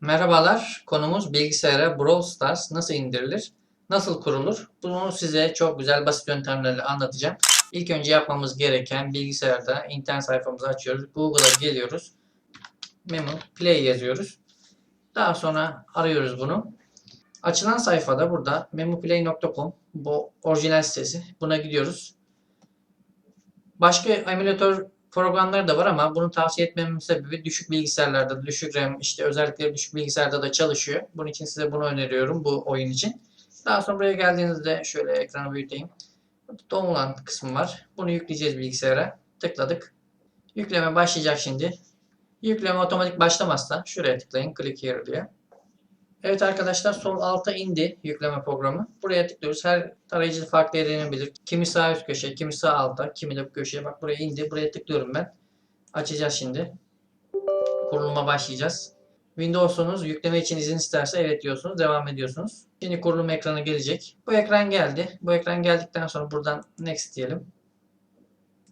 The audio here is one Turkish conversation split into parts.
Merhabalar, konumuz bilgisayara Brawl Stars nasıl indirilir, nasıl kurulur? Bunu size çok güzel basit yöntemlerle anlatacağım. İlk önce yapmamız gereken bilgisayarda internet sayfamızı açıyoruz. Google'a geliyoruz. Memo Play yazıyoruz. Daha sonra arıyoruz bunu. Açılan sayfada burada memoplay.com bu orijinal sitesi. Buna gidiyoruz. Başka emülatör programları da var ama bunu tavsiye etmemin sebebi düşük bilgisayarlarda, düşük RAM, işte özellikleri düşük bilgisayarda da çalışıyor. Bunun için size bunu öneriyorum bu oyun için. Daha sonra buraya geldiğinizde şöyle ekranı büyüteyim. Download kısmı var. Bunu yükleyeceğiz bilgisayara. Tıkladık. Yükleme başlayacak şimdi. Yükleme otomatik başlamazsa şuraya tıklayın. Click here diye. Evet arkadaşlar sol alta indi yükleme programı. Buraya tıklıyoruz. Her tarayıcı farklı yere inebilir. Kimi sağ üst köşe, kimi sağ alta, kimi de bu köşeye. Bak buraya indi. Buraya tıklıyorum ben. Açacağız şimdi. Kuruluma başlayacağız. Windows'unuz yükleme için izin isterse evet diyorsunuz. Devam ediyorsunuz. Şimdi kurulum ekranı gelecek. Bu ekran geldi. Bu ekran geldikten sonra buradan next diyelim.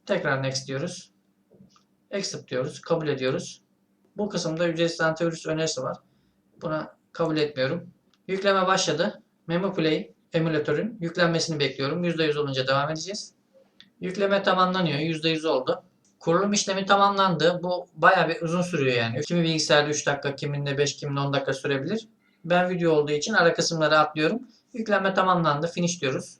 Tekrar next diyoruz. Accept diyoruz. Kabul ediyoruz. Bu kısımda ücretsiz antivirüs önerisi var. Buna kabul etmiyorum. Yükleme başladı. MemoPlay emülatörün yüklenmesini bekliyorum. %100 olunca devam edeceğiz. Yükleme tamamlanıyor. %100 oldu. Kurulum işlemi tamamlandı. Bu bayağı bir uzun sürüyor yani. Kimi bilgisayarda 3 dakika, kiminde 5, kiminde 10 dakika sürebilir. Ben video olduğu için ara kısımları atlıyorum. Yüklenme tamamlandı. Finish diyoruz.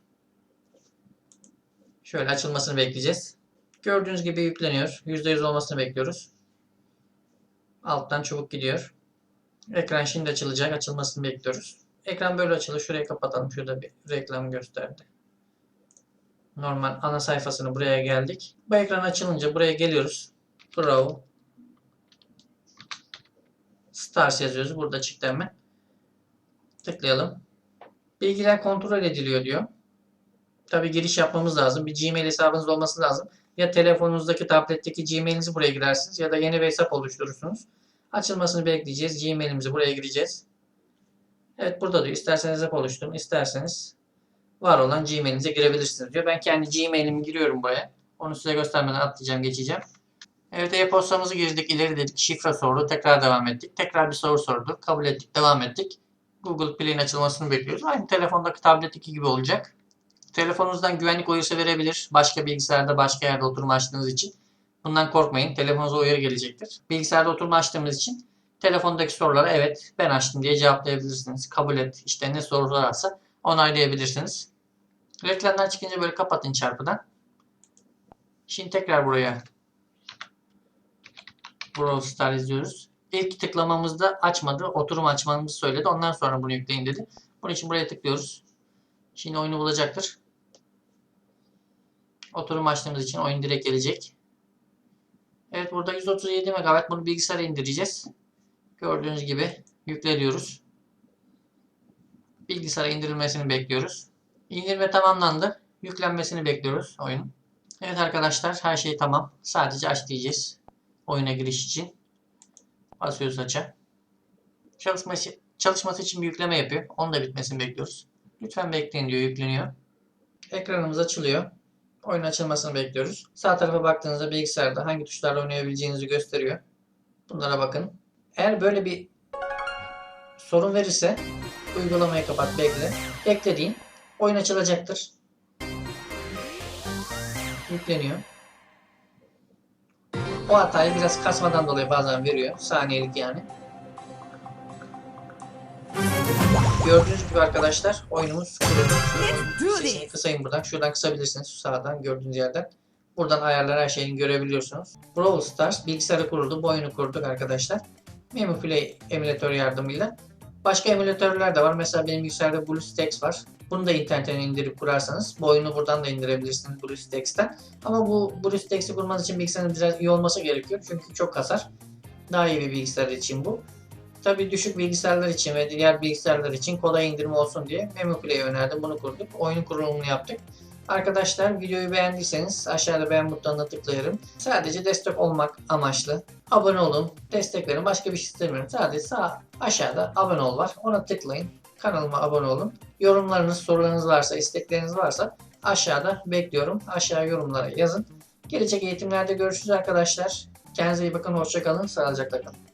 Şöyle açılmasını bekleyeceğiz. Gördüğünüz gibi yükleniyor. %100 olmasını bekliyoruz. Alttan çubuk gidiyor. Ekran şimdi açılacak. Açılmasını bekliyoruz. Ekran böyle açılır. Şurayı kapatalım. Şurada bir reklam gösterdi. Normal ana sayfasını buraya geldik. Bu ekran açılınca buraya geliyoruz. Bravo. Stars yazıyoruz. Burada çıktı. Tıklayalım. Bilgiler kontrol ediliyor diyor. Tabi giriş yapmamız lazım. Bir Gmail hesabınız olması lazım. Ya telefonunuzdaki tabletteki Gmail'inizi buraya girersiniz ya da yeni bir hesap oluşturursunuz. Açılmasını bekleyeceğiz. Gmail'imizi buraya gireceğiz. Evet burada diyor. İsterseniz hesap oluşturun. isterseniz var olan Gmail'inize girebilirsiniz diyor. Ben kendi Gmail'imi giriyorum buraya. Onu size göstermeden atlayacağım, geçeceğim. Evet e-postamızı girdik, ileri dedik, şifre sordu, tekrar devam ettik. Tekrar bir soru sordu, kabul ettik, devam ettik. Google Play'in açılmasını bekliyoruz. Aynı telefondaki tabletteki gibi olacak. Telefonunuzdan güvenlik uyarısı verebilir. Başka bilgisayarda, başka yerde oturma açtığınız için. Bundan korkmayın. Telefonunuza uyarı gelecektir. Bilgisayarda oturma açtığımız için telefondaki sorulara evet ben açtım diye cevaplayabilirsiniz. Kabul et. İşte ne soru sorarsa onaylayabilirsiniz. Reklamlar çıkınca böyle kapatın çarpıdan. Şimdi tekrar buraya Brawl Stars izliyoruz. İlk tıklamamızda açmadı. Oturum açmamızı söyledi. Ondan sonra bunu yükleyin dedi. Bunun için buraya tıklıyoruz. Şimdi oyunu bulacaktır. Oturum açtığımız için oyun direkt gelecek. Evet burada 137 MB bunu bilgisayara indireceğiz. Gördüğünüz gibi yükle diyoruz. Bilgisayara indirilmesini bekliyoruz. İndirme tamamlandı. Yüklenmesini bekliyoruz oyunun. Evet arkadaşlar her şey tamam. Sadece aç diyeceğiz. Oyuna giriş için. Basıyoruz aça. Çalışması, çalışması için bir yükleme yapıyor. Onun da bitmesini bekliyoruz. Lütfen bekleyin diyor yükleniyor. Ekranımız açılıyor. Oyun açılmasını bekliyoruz. Sağ tarafa baktığınızda bilgisayarda hangi tuşlarla oynayabileceğinizi gösteriyor. Bunlara bakın. Eğer böyle bir sorun verirse uygulamayı kapat bekle. Beklediğin oyun açılacaktır. Yükleniyor. O hatayı biraz kasmadan dolayı bazen veriyor. Saniyelik yani. Gördüğünüz gibi arkadaşlar oyunumuz kuruldu. Şöyle Sesini kısayım buradan. Şuradan kısabilirsiniz sağdan gördüğünüz yerden. Buradan ayarlar her şeyini görebiliyorsunuz. Brawl Stars bilgisayarı kuruldu. Bu oyunu kurduk arkadaşlar. MemoPlay emülatör yardımıyla. Başka emülatörler de var. Mesela benim bilgisayarda BlueStacks var. Bunu da internetten indirip kurarsanız bu oyunu buradan da indirebilirsiniz BlueStacks'ten. Ama bu BlueStacks'i kurmanız için bilgisayarın biraz iyi olması gerekiyor. Çünkü çok kasar. Daha iyi bir bilgisayar için bu. Tabi düşük bilgisayarlar için ve diğer bilgisayarlar için kolay indirme olsun diye MemoPlay'i önerdim. Bunu kurduk. Oyun kurulumunu yaptık. Arkadaşlar videoyu beğendiyseniz aşağıda beğen butonuna tıklayarım. Sadece destek olmak amaçlı. Abone olun, destek verin. Başka bir şey istemiyorum. Sadece sağ aşağıda abone ol var. Ona tıklayın. Kanalıma abone olun. Yorumlarınız, sorularınız varsa, istekleriniz varsa aşağıda bekliyorum. Aşağı yorumlara yazın. Gelecek eğitimlerde görüşürüz arkadaşlar. Kendinize iyi bakın. Hoşçakalın. Sağlıcakla kalın.